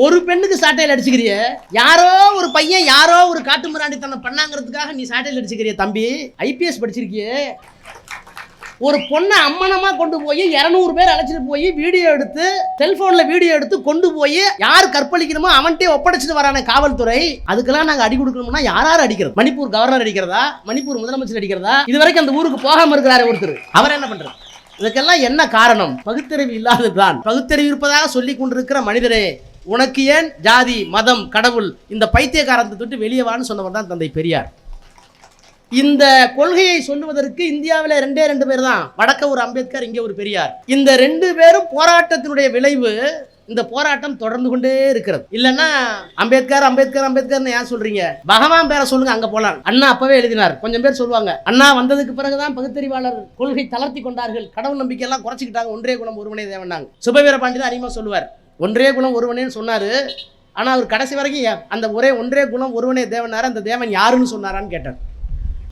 ஒரு பெண்ணுக்கு சாட்டையில் அடிச்சுக்கிறிய? யாரோ ஒரு பையன் யாரோ ஒரு காட்டு மிராண்டித்தனம் பண்ணாங்கிறதுக்காக நீ சாட்டையில் அடிச்சுக்கிறிய தம்பி? ஐபிஎஸ் படிச்சிருக்கிய. ஒரு பொண்ணை அம்மனமா கொண்டு போய் இரநூறு பேர் அழைச்சிட்டு போய் வீடியோ எடுத்து செல்போன்ல வீடியோ எடுத்து கொண்டு போய் யார் கற்பழிக்கணுமோ அவன்கிட்டே ஒப்படைச்சிட்டு வரான காவல்துறை. அதுக்கெல்லாம் நாங்க அடி கொடுக்கணும்னா யார் யார் அடிக்கிறது? மணிப்பூர் கவர்னர் அடிக்கிறதா? மணிப்பூர் முதலமைச்சர் அடிக்கிறதா? இது வரைக்கும் அந்த ஊருக்கு போகாம இருக்கிறாரு ஒருத்தர். அவர் என்ன பண்றாரு? இதுக்கெல்லாம் என்ன காரணம்? பகுத்தறிவு இல்லாததுதான். பகுத்தறிவு இருப்பதாக சொல்லிக் கொண்டிருக்கிற மனிதரே. உனக்கு ஏன் ஜாதி மதம் கடவுள் இந்த பைத்தியக்காரத்தை தொட்டு வெளியவான்னு சொன்னவர் தான் தந்தை பெரியார். இந்த கொள்கையை சொல்லுவதற்கு இந்தியாவில் ரெண்டே ரெண்டு பேர் தான். வடக்க ஒரு அம்பேத்கர் இங்கே ஒரு பெரியார். இந்த ரெண்டு பேரும் போராட்டத்தினுடைய விளைவு இந்த போராட்டம் தொடர்ந்து கொண்டே இருக்கிறது. இல்லைன்னா அம்பேத்கர் அம்பேத்கர் அம்பேத்கர்னு ஏன் சொல்றீங்க? பகவான் பேரை சொல்லுங்க அங்க போலாம் அண்ணா அப்பவே எழுதினார். கொஞ்சம் பேர் சொல்லுவாங்க. அண்ணா வந்ததுக்கு பிறகுதான் பகுத்தறிவாளர் கொள்கை தளர்த்தி கொண்டார்கள். கடவுள் நம்பிக்கை எல்லாம் குறைச்சிக்கிட்டாங்க. ஒன்றே குணம் ஒருமனை தேவனாங்க சுபவீர பாண்டி தான் அதிகமாக சொல்லுவார். ஒன்றே குணம் ஒருவனேன்னு சொன்னாரு. ஆனால் அவர் கடைசி வரைக்கும் அந்த ஒரே ஒன்றே குணம் ஒருவனே தேவனார் அந்த தேவன் யாருன்னு சொன்னாரான்னு கேட்டார்.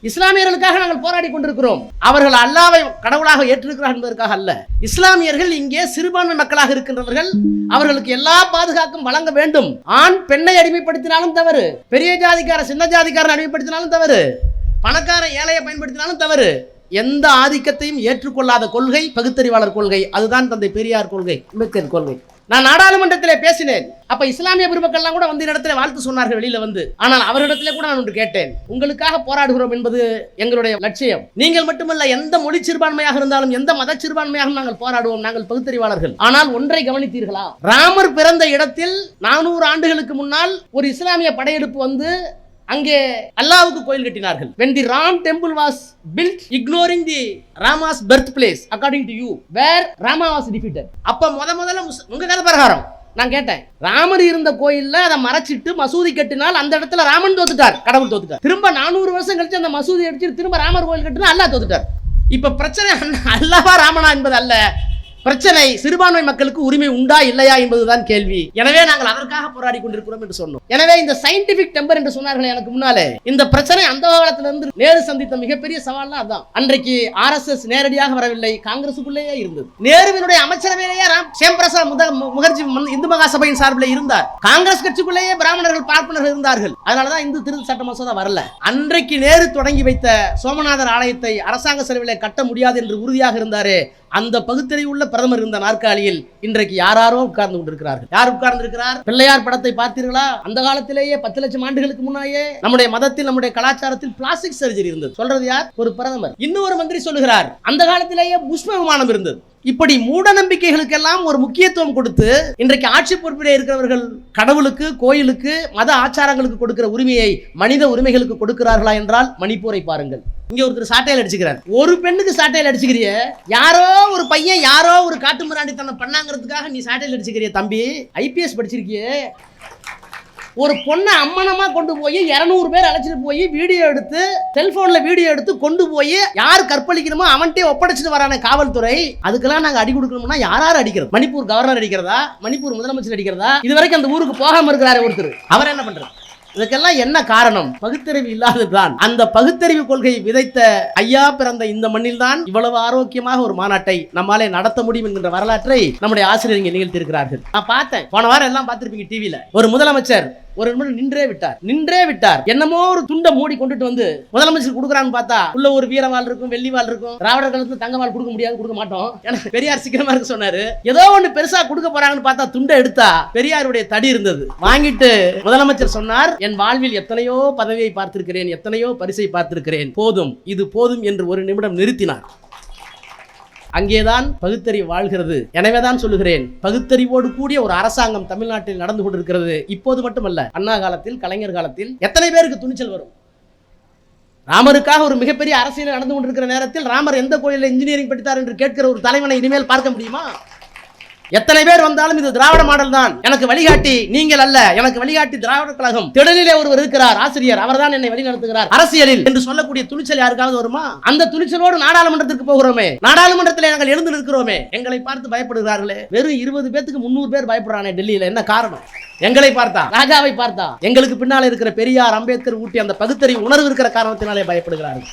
இஸ்லாமியர்களுக்காக நாங்கள் போராடி கொண்டிருக்கிறோம். அவர்கள் அல்லாவை கடவுளாக ஏற்றிருக்கிறார் என்பதற்காக அல்ல. இஸ்லாமியர்கள் இங்கே சிறுபான்மை மக்களாக இருக்கின்றவர்கள். அவர்களுக்கு எல்லா பாதுகாக்கும் வழங்க வேண்டும். ஆண் பெண்ணை அடிமைப்படுத்தினாலும் தவறு. பெரிய ஜாதிக்கார சின்ன ஜாதிக்காரன் அடிமைப்படுத்தினாலும் தவறு. பணக்கார ஏழையை பயன்படுத்தினாலும் தவறு. எந்த ஆதிக்கத்தையும் ஏற்றுக்கொள்ளாத கொள்கை பகுத்தறிவாளர் கொள்கை. அதுதான் தந்தை பெரியார் கொள்கை அம்பேத்கர் கொள்கை. நான் நாடாளுமன்றத்தில் பேசினேன். அப்ப இஸ்லாமிய பெருமக்கள்லாம் கூட வந்து இடத்துல வாழ்த்து சொன்னார்கள் வெளியில வந்து. ஆனால் அவரிடத்துல கூட நான் ஒன்று கேட்டேன். உங்களுக்காக போராடுகிறோம் என்பது எங்களுடைய லட்சியம். நீங்கள் மட்டுமல்ல எந்த மொழி சிறுபான்மையாக இருந்தாலும் எந்த மத சிறுபான்மையாக நாங்கள் போராடுவோம் நாங்கள் பகுத்தறிவாளர்கள். ஆனால் ஒன்றை கவனித்தீர்களா? ராமர் பிறந்த இடத்தில் நானூறு ஆண்டுகளுக்கு முன்னால் ஒரு இஸ்லாமிய படையெடுப்பு வந்து அங்கே அல்லாவுக்கு கோயில் கட்டினார்கள். When the Ram temple was built ignoring the Rama's birth place according to you where Rama was defeated அப்ப முத முதல்ல உங்க கதை பிரகாரம். நான் கேட்டேன். ராமர் இருந்த கோயில்ல அதை மறைச்சிட்டு மசூதி கட்டினால் அந்த இடத்துல ராமன் தோத்துட்டார் கடவுள் தோத்துட்டார். திரும்ப நானூறு வருஷம் கழிச்சு அந்த மசூதி அடிச்சு திரும்ப ராமர் கோயில் கட்டினா அல்லாஹ் தோத்துட்டார். இப்ப பிரச்சனை அண்ணா- ராமனா என்பது அல்ல பிரச்சனை சிறுபான்மை மக்களுக்கு உரிமை உண்டா இல்லையா என்பதுதான் கேள்வி. எனவே நாங்கள் அதற்காக போராடி கொண்டிருக்கிறோம் என்று சொன்னோம். எனவே இந்த சயின்டிபிக் டெம்பர் என்று சொன்னார்கள் எனக்கு முன்னாலே இந்த பிரச்சனை அந்த காலத்திலிருந்து நேரு சந்தித்த மிகப்பெரிய சவால்லாம் அதான். அன்றைக்கு ஆர்எஸ்எஸ் நேரடியாக வரவில்லை காங்கிரசுக்குள்ளேயே இருந்தது. நேருவினுடைய அமைச்சரவையிலேயே ராம் சேம் பிரசாத் முத முகர்ஜி மன்- இந்து மகாசபையின் சார்பில் இருந்தார். காங்கிரஸ் கட்சிக்குள்ளேயே பிராமணர்கள் பார்ப்பனர்கள் இருந்தார்கள். அதனாலதான் இந்து திருத்த சட்ட மசோதா வரல. அன்றைக்கு நேரு தொடங்கி வைத்த சோமநாதர் ஆலயத்தை அரசாங்க செலவிலே கட்ட முடியாது என்று உறுதியாக இருந்தாரே அந்த பகுத்தறிவு உள்ள பிரதமர் இருந்த நாற்காலியில் இன்றைக்கு யாராரோ உட்கார்ந்து கொண்டிருக்கிறார்கள். யார் உட்கார்ந்து இருக்கிறார் பிள்ளையார் படத்தை பார்த்தீர்களா? அந்த காலத்திலேயே பத்து லட்சம் ஆண்டுகளுக்கு முன்னாயே நம்முடைய மதத்தில் நம்முடைய கலாச்சாரத்தில் பிளாஸ்டிக் சர்ஜரி இருந்தது. சொல்றது யார்? ஒரு பிரதமர். இன்னொரு மந்திரி சொல்லுகிறார் அந்த காலத்திலேயே புஷ்ப விமானம் இருந்தது. இப்படி மூட நம்பிக்கைகளுக்கெல்லாம் ஒரு முக்கியத்துவம் கொடுத்து இன்றைக்கு ஆட்சி பொறுப்பிலே இருக்கிறவர்கள் கடவுளுக்கு கோயிலுக்கு மத ஆச்சாரங்களுக்கு கொடுக்கிற உரிமையை மனித உரிமைகளுக்கு கொடுக்கிறார்களா என்றால் மணிப்பூரை பாருங்கள். இங்க ஒருத்தர் சாட்டையில் அடிச்சுக்கிறார். ஒரு பெண்ணுக்கு சாட்டையில் அடிச்சுக்கிறிய? யாரோ ஒரு பையன் யாரோ ஒரு காட்டு மிராண்டித்தனம் பண்ணாங்கிறதுக்காக நீ சாட்டையில் அடிச்சுக்கிறிய தம்பி? ஐபிஎஸ் படிச்சிருக்கிய? ஒரு பொண்ணை அம்மனமா கொண்டு போய் இரநூறு பேர் அழைச்சிட்டு போய் வீடியோ எடுத்து செல்போன்ல வீடியோ எடுத்து கொண்டு போய் யார் கற்பழிக்கணுமோ அவன்கிட்டே ஒப்படைச்சிட்டு வரானே காவல்துறை. அதுக்கெல்லாம் நாங்க அடி கொடுக்கணும்னா யார் யார் அடிக்கிறது? மணிப்பூர் கவர்னர் அடிக்கிறதா? மணிப்பூர் முதலமைச்சர் அடிக்கிறதா? இது வரைக்கும் அந்த ஊருக்கு போகாம இருக்கிறாரு ஒருத்தர். அவர் என்ன பண்றாரு? இதுக்கெல்லாம் என்ன காரணம்? பகுத்தறிவு இல்லாததுதான். அந்த பகுத்தறிவு கொள்கை விதைத்த ஐயா பிறந்த இந்த மண்ணில் தான் இவ்வளவு ஆரோக்கியமாக ஒரு மாநாட்டை நம்மாலே நடத்த முடியும் என்கின்ற வரலாற்றை நம்முடைய ஆசிரியர் இங்கே நிகழ்த்தியிருக்கிறார்கள். நான் பார்த்தேன். போன வாரம் எல்லாம் பார்த்திருப்பீங்க டிவியில ஒரு முதலமைச்சர் ஒரு நிமிடம் நின்றே விட்டார். நின்றே விட்டார். என்னமோ ஒரு துண்டை மூடி கொண்டுட்டு வந்து முதலமைச்சர் கொடுக்குறான்னு பார்த்தா உள்ள ஒரு வீரவாள் இருக்கும் வெள்ளிவாள் இருக்கும். திராவிடர் காலத்துல தங்கவால் கொடுக்க முடியாது கொடுக்க மாட்டோம். ஏன்னா பெரியார் சீக்கிரமா இருக்க சொன்னாரு. ஏதோ ஒண்ணு பெருசா கொடுக்க போறாங்கன்னு பார்த்தா துண்டை எடுத்தா பெரியாருடைய தடி இருந்தது. வாங்கிட்டு முதலமைச்சர் சொன்னார் என் வாழ்வில் எத்தனையோ பதவியை பார்த்திருக்கிறேன் எத்தனையோ பரிசை பார்த்திருக்கிறேன். போதும் இது போதும் என்று ஒரு நிமிடம் நிறுத்தினார். அங்கேதான் பகுத்தறிவு வாழ்கிறது. எனவேதான் சொல்லுகிறேன் பகுத்தறிவோடு கூடிய ஒரு அரசாங்கம் தமிழ்நாட்டில் நடந்து கொண்டிருக்கிறது. இப்போது மட்டுமல்ல அண்ணா காலத்தில் கலைஞர் காலத்தில் எத்தனை பேருக்கு துணிச்சல் வரும்? ராமருக்காக ஒரு மிகப்பெரிய அரசியல் நடந்து கொண்டிருக்கிற நேரத்தில் ராமர் எந்த கோயிலில் இன்ஜினியரிங் படித்தார் என்று கேட்கிற ஒரு தலைவனை இனிமேல் பார்க்க முடியுமா? எத்தனை பேர் வந்தாலும் இது திராவிட மாடல் தான் எனக்கு வழிகாட்டி நீங்கள் அல்ல. எனக்கு வழிகாட்டி திராவிட கழகம். திடலிலே ஒருவர் இருக்கிறார். ஆசிரியர். அவர்தான் என்னை வழிநடத்துகிறார். அரசியலில் என்று சொல்லக்கூடிய துணிச்சல் யாருக்காவது வருமா? அந்த துணிச்சலோடு நாடாளுமன்றத்திற்கு போகிறோமே. நாடாளுமன்றத்தில் நாங்கள் எழுந்து நிற்கிறோமே. எங்களை பார்த்து பயப்படுகிறார்களே. வெறும் இருபது பேத்துக்கு முன்னூறு பேர் பயப்படுறானே டெல்லியில. என்ன காரணம்? எங்களை பார்த்தா? ராஜாவை பார்த்தா? எங்களுக்கு பின்னால் இருக்கிற பெரியார் அம்பேத்கர் ஊட்டி அந்த பகுத்தறிவு உணர்வு இருக்கிற காரணத்தினாலே பயப்படுகிறார்கள்.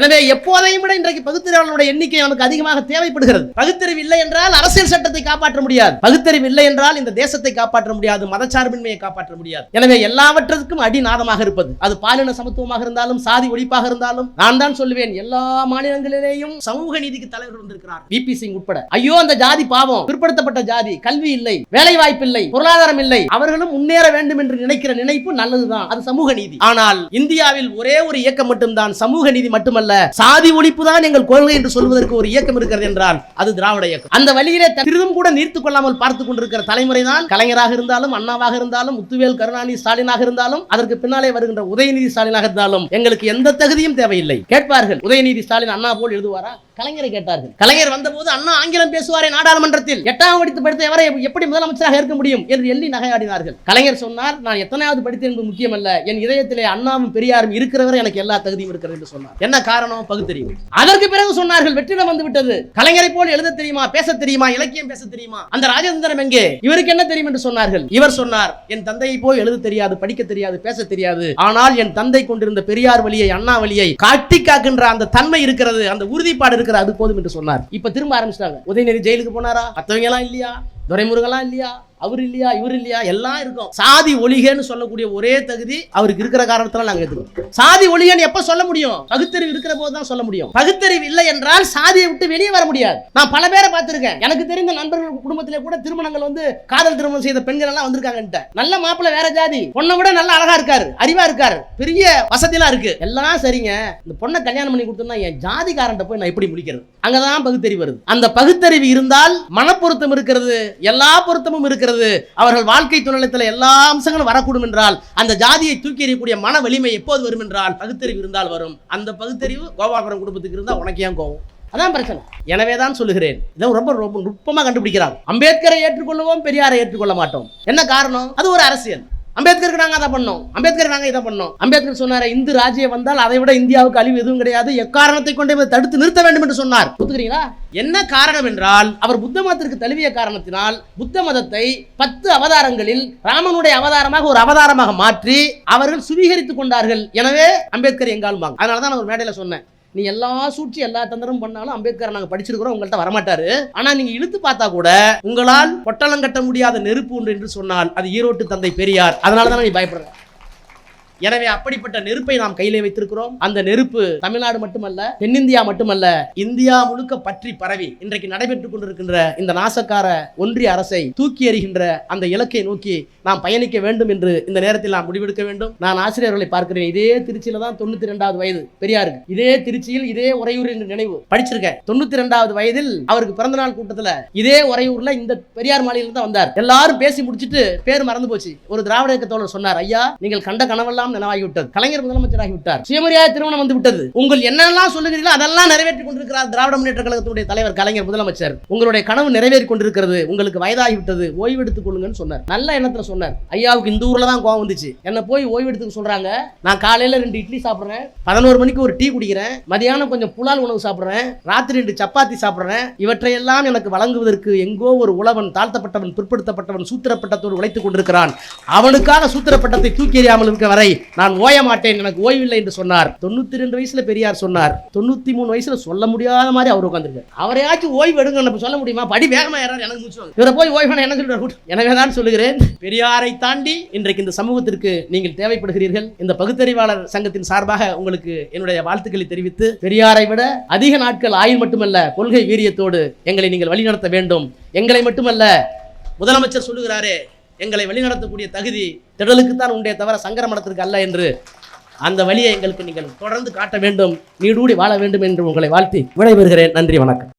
எனவே எப்போதையும் விட இன்றைக்கு பகுத்தறிவாளர்களுடைய எண்ணிக்கை நமக்கு அதிகமாக தேவைப்படுகிறது. பகுத்தறிவு இல்லை என்றால் அரசியல் சட்டத்தை காப்பாற்ற முடியாது. பகுத்தறிவு இல்லை என்றால் இந்த தேசத்தை காப்பாற்ற முடியாது. மதச்சார்பின்மையை காப்பாற்ற முடியாது. எனவே எல்லாவற்றிற்கும் அடிநாதமாக இருப்பது. அது பாலின சமத்துவமாக இருந்தாலும் சாதி ஒழிப்பாக இருந்தாலும் நான் தான் சொல்லுவேன் எல்லா மாநிலங்களிலேயும் சமூக நீதிக்கு தலைவர் வந்திருக்கிறார் விபி சிங் உட்பட. ஐயோ அந்த ஜாதி பாவம். பிற்படுத்தப்பட்ட ஜாதி. கல்வி இல்லை. வேலை வாய்ப்பு இல்லை. பொருளாதாரம் இல்லை. அவர்களும் முன்னேற வேண்டும் என்று நினைக்கிற நினைப்பு நல்லதுதான். அது சமூக நீதி. ஆனால் இந்தியாவில் ஒரே ஒரு இயக்கம் மட்டும்தான். சமூக நீதி மட்டுமல்ல. சாதி ஒழிப்பு தான் எங்கள் கொள்கை என்று சொல்வதற்கு ஒரு இயக்கம் இருக்கிறது என்றால் அது திராவிட இயக்கம். அந்த வழியிலே சிறிதும் கூட நீர்த்து கொள்ளாமல் பார்த்துக் கொண்டிருக்கிற தலைமுறை தான் கலைஞராக இருந்தாலும் அண்ணாவாக இருந்தாலும் முத்துவேல் கருணாநிதி ஸ்டாலினாக இருந்தாலும் அதற்கு பின்னாலே வருகின்ற உதயநிதி ஸ்டாலினாக இருந்தாலும் எங்களுக்கு எந்த தகுதியும் தேவையில்லை. கேட்பார்கள் உதயநிதி ஸ்டாலின் அண்ணா போல் எழுதுவாரா? கலைஞரை கேட்டார்கள். கலைஞர் வந்தபோது அண்ணா ஆங்கிலம் பேசுவாரே நாடாளுமன்றத்தில். எட்டாம் படித்து படித்த எவரை எப்படி முதலமைச்சராக இருக்க முடியும் என்று எள்ளி நகையாடினார்கள். கலைஞர் சொன்னார் நான் எத்தனையாவது படித்தேன் என்பது முக்கியமல்ல. என் இதயத்திலே அண்ணாவும் பெரியாரும் இருக்கிறவரை எனக்கு எல்லா தகுதியும் இருக்கிறது என்று சொன்னார். என்ன காரணம்? பகுத்தறிவு. அதற்கு பிறகு சொன்னார்கள் வெற்றிடம் வந்து விட்டது. கலைஞரை போல் எழுத தெரியுமா? பேச தெரியுமா? இலக்கியம் பேச தெரியுமா? அந்த ராஜதந்திரம் எங்கே? இவருக்கு என்ன தெரியும்? என்று சொன்னார்கள். இவர் சொன்னார் என் தந்தையை போய் எழுத தெரியாது படிக்க தெரியாது பேச தெரியாது. ஆனால் என் தந்தை கொண்டிருந்த பெரியார் வழியை அண்ணா வழியை காட்டி காக்கின்ற அந்த தன்மை இருக்கிறது அந்த உறுதிப்பாடு இருக்கிறது. அது போதும் என்று சொன்னார். இப்ப திரும்ப ஆரம்பிச்சிட்டாங்க. உதயநிதி ஜெயிலுக்கு போனாரா? மற்றவங்க எல்லாம் இல்லையா? துரைமுருகெல்லாம் இல்லையா? அவர் இல்லையா? இவர் இல்லையா? எல்லாம் இருக்கும். சாதி ஒளிகன்னு சொல்லக்கூடிய ஒரே தகுதி அவருக்கு இருக்கிற காரணத்தால நாங்க எடுத்துக்கோம் சாதி ஒளிகன்னு எப்ப சொல்ல முடியும்? பகுத்தறிவு இருக்கிற போது தான் சொல்ல முடியும். பகுத்தறிவு இல்லை என்றால் சாதியை விட்டு வெளியே வர முடியாது. நான் பல பேரை பார்த்திருக்கேன். எனக்கு தெரிந்த நண்பர்கள் குடும்பத்திலே கூட திருமணங்கள் வந்து காதல் திருமணம் செய்த பெண்கள் எல்லாம் வந்திருக்காங்கன்ட்டு நல்ல மாப்பிள்ள வேற ஜாதி. பொண்ணை விட நல்ல அழகா இருக்காரு. அறிவா இருக்காரு. பெரிய வசதியெல்லாம் இருக்கு. எல்லாம் சரிங்க. இந்த பொண்ணை கல்யாணம் பண்ணி கொடுத்தோம்னா என் ஜாதிகாரன்ட்ட போய் நான் எப்படி முடிக்கிறது. அங்கதான் பகுத்தறிவு வருது. அந்த பகுத்தறிவு இருந்தால் மனப்பொருத்தம் இருக்கிறது. எல்லா பொருத்தமும் இருக்கிறது. அவர்கள் வாழ்க்கை துணலத்தில் எல்லா அம்சங்களும் வரக்கூடும் என்றால் அந்த ஜாதியை தூக்கி எறியக்கூடிய மன வலிமை எப்போது வரும் என்றால் பகுத்தறிவு இருந்தால் வரும். அந்த பகுத்தறிவு கோபாபுரம் குடும்பத்துக்கு இருந்தால் உனக்கு ஏன் கோவம் அதான் பிரச்சனை. எனவே தான் சொல்லுகிறேன். இதை ரொம்ப ரொம்ப நுட்பமாக கண்டுபிடிக்கிறாங்க அம்பேத்கரை ஏற்றுக்கொள்ளவும் பெரியாரை ஏற்றுக்கொள்ள மாட்டோம். என்ன காரணம்? அது ஒரு அரசியல். அம்பேத்கருக்கு நாங்கள் அதை பண்ணோம். அம்பேத்கர் நாங்கள் இதை பண்ணோம். அம்பேத்கர் சொன்னார் இந்து ராஜ்ய வந்தால் அதை விட இந்தியாவுக்கு அழிவு எதுவும் கிடையாது. எக்காரணத்தை கொண்டே தடுத்து நிறுத்த வேண்டும் என்று சொன்னார். ஒத்துக்கிறீங்களா? என்ன காரணம் என்றால் அவர் புத்த மதத்திற்கு தழுவிய காரணத்தினால் புத்த மதத்தை பத்து அவதாரங்களில் ராமனுடைய அவதாரமாக ஒரு அவதாரமாக மாற்றி அவர்கள் சுவீகரித்துக் கொண்டார்கள். எனவே அம்பேத்கர் எங்கால் வாங்க அதனால தான் நான் ஒரு மேடையில் சொன்னேன். நீ எல்லா சூழ்ச்சி எல்லா தந்திரம் பண்ணாலும் அம்பேத்கர் நாங்கள் படிச்சிருக்கிறோம் உங்கள்கிட்ட வரமாட்டாரு. ஆனால் நீங்கள் இழுத்து பார்த்தா கூட உங்களால் பொட்டலம் கட்ட முடியாத நெருப்பு ஒன்று என்று சொன்னால் அது ஈரோட்டு தந்தை பெரியார். அதனால தான் நீ பயப்படுற? எனவே அப்படிப்பட்ட நெருப்பை நாம் கையிலே வைத்திருக்கிறோம். அந்த நெருப்பு தமிழ்நாடு மட்டுமல்ல தென்னிந்தியா மட்டுமல்ல இந்தியா முழுக்க பற்றி பரவி இன்றைக்கு நடைபெற்றுக் கொண்டிருக்கின்ற இந்த நாசக்கார ஒன்றிய அரசை தூக்கி எறிகின்ற அந்த இலக்கை நோக்கி நாம் பயணிக்க வேண்டும் என்று இந்த நேரத்தில் நாம் முடிவெடுக்க வேண்டும். நான் ஆசிரியர்களை பார்க்கிறேன். இதே திருச்சியில தான் தொண்ணூத்தி ரெண்டாவது வயது பெரியாருக்கு. இதே திருச்சியில் இதே உறையூர் என்று நினைவு படிச்சிருக்கேன். தொண்ணூத்தி ரெண்டாவது வயதில் அவருக்கு பிறந்த நாள் கூட்டத்துல இதே உறையூர்ல இந்த பெரியார் மாளிகையில் தான் வந்தார். எல்லாரும் பேசி முடிச்சிட்டு பேர் மறந்து போச்சு. ஒரு திராவிட இயக்கத்தோழர் சொன்னார் ஐயா நீங்கள் கண்ட கனவெல்லாம் நினைவாகி விட்டது கலைஞர் முதலமைச்சர் ஆகிவிட்டார் சுயமரியாதை திருமணம் வந்து விட்டது. உங்கள் என்னெல்லாம் சொல்லுகிறீர்களோ அதெல்லாம் நிறைவேற்றிக் கொண்டிருக்கிறார் திராவிட முன்னேற்ற கழகத்துடைய தலைவர் கலைஞர் முதலமைச்சர். உங்களுடைய கனவு நிறைவேறி கொண்டிருக்கிறது உங்களுக்கு வயதாகிவிட்டது. ஓய்வு எடுத்துக் கொள்ளுங்கன்னு சொன்னார். நல்ல எண்ணத்துல சொன்னார். ஐயாவுக்கு இந்த ஊர்ல தான் கோவம் வந்துச்சு. என்ன போய் ஓய்வு எடுத்துக்க சொல்றாங்க. நான் காலையில ரெண்டு இட்லி சாப்பிடுறேன். பதினோரு மணிக்கு ஒரு டீ குடிக்கிறேன். மதியானம் கொஞ்சம் புலால் உணவு சாப்பிடுறேன். ராத்திரி ரெண்டு சப்பாத்தி சாப்பிடுறேன். இவற்றையெல்லாம் எனக்கு வழங்குவதற்கு எங்கோ ஒரு உழவன் தாழ்த்தப்பட்டவன் பிற்படுத்தப்பட்டவன் சூத்திரப்பட்டத்தோடு உழைத்துக் கொண்டிருக்கிறான். அவனுக்காக சூத்திரப்பட்டத்தை தூக்கி எறியாமல் இருக்க வரை நான் ஓய மாட்டேன் எனக்கு ஓய்வில்லை என்று சொன்னார். தொண்ணூத்தி ரெண்டு வயசுல பெரியார் சொன்னார். தொண்ணூத்தி மூணு வயசுல சொல்ல முடியாத மாதிரி அவர் உட்காந்துருக்காரு அவரையாச்சும் ஓய்வு எடுங்க சொல்ல முடியுமா? படி வேகமா யாராவது எனக்கு மூச்சு இவரை போய் ஓய்வு என்ன சொல்றாரு? எனவே தான் சொல்லுகிறேன் பெரியாரை தாண்டி இன்றைக்கு இந்த சமூகத்திற்கு நீங்கள் தேவைப்படுகிறீர்கள். இந்த பகுத்தறிவாளர் சங்கத்தின் சார்பாக உங்களுக்கு என்னுடைய வாழ்த்துக்களை தெரிவித்து பெரியாரை விட அதிக நாட்கள் ஆயுள் மட்டுமல்ல கொள்கை வீரியத்தோடு எங்களை நீங்கள் வழிநடத்த வேண்டும். எங்களை மட்டுமல்ல முதலமைச்சர் சொல்லுகிறாரே எங்களை வழிநடத்தக்கூடிய தகுதி திடலுக்கு தான் உண்டே தவிர சங்கர மடத்திற்கு அல்ல என்று அந்த வழியை எங்களுக்கு நீங்கள் தொடர்ந்து காட்ட வேண்டும். நீடூடி வாழ வேண்டும் என்று உங்களை வாழ்த்தி விடைபெறுகிறேன். நன்றி வணக்கம்.